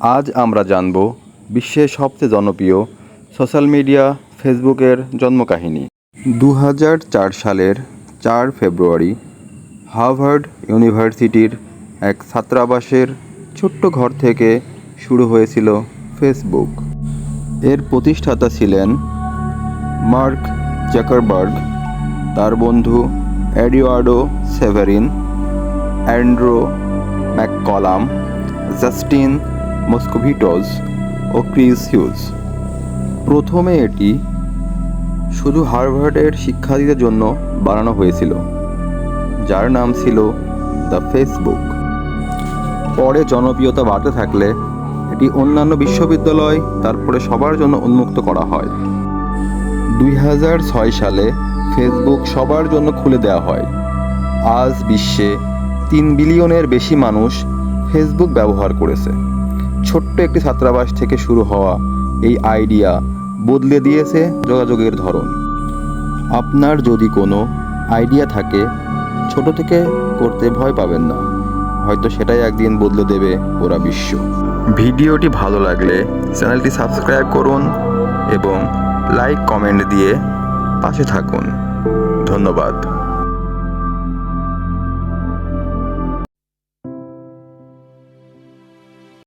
আজ আমরা জানব বিশ্বের সবচেয়ে জনপ্রিয় সোশ্যাল মিডিয়া ফেসবুকের জন্মকাহিনী। দু হাজার চার সালের চার ফেব্রুয়ারি হার্ভার্ড ইউনিভার্সিটির এক ছাত্রাবাসের ছোট্ট ঘর থেকে শুরু হয়েছিল ফেসবুক। এর প্রতিষ্ঠাতা ছিলেন মার্ক জাকারবার্গ, তার বন্ধু Eduardo Saverin, Andrew McCollum, Justin Moskovitz ও ক্রিস হিউজ প্রথমে এটি শুধু হার্ভার্ডের শিক্ষার্থীদের জন্য বানানো হয়েছিল, যার নাম ছিল দ্য ফেসবুক। পরে জনপ্রিয়তা বাড়তে থাকলে এটি অন্যান্য বিশ্ববিদ্যালয়, তারপরে সবার জন্য উন্মুক্ত করা হয়। দুই হাজার ছয় সালে ফেসবুক সবার জন্য খুলে দেওয়া হয়। আজ বিশ্বে তিন বিলিয়নের বেশি মানুষ ফেসবুক ব্যবহার করেছে। ছোট্ট একটি ছাত্রাবাস থেকে শুরু হওয়া এই আইডিয়া বদলে দিয়েছে যোগাযোগের ধরন। আপনার যদি কোনো আইডিয়া থাকে, ছোট থেকে করতে ভয় পাবেন না। হয়তো সেটাই একদিন বদলে দেবে ওরা বিশ্ব। ভিডিওটি ভালো লাগলে চ্যানেলটি সাবস্ক্রাইব করুন এবং লাইক, কমেন্ট দিয়ে পাশে থাকুন। ধন্যবাদ।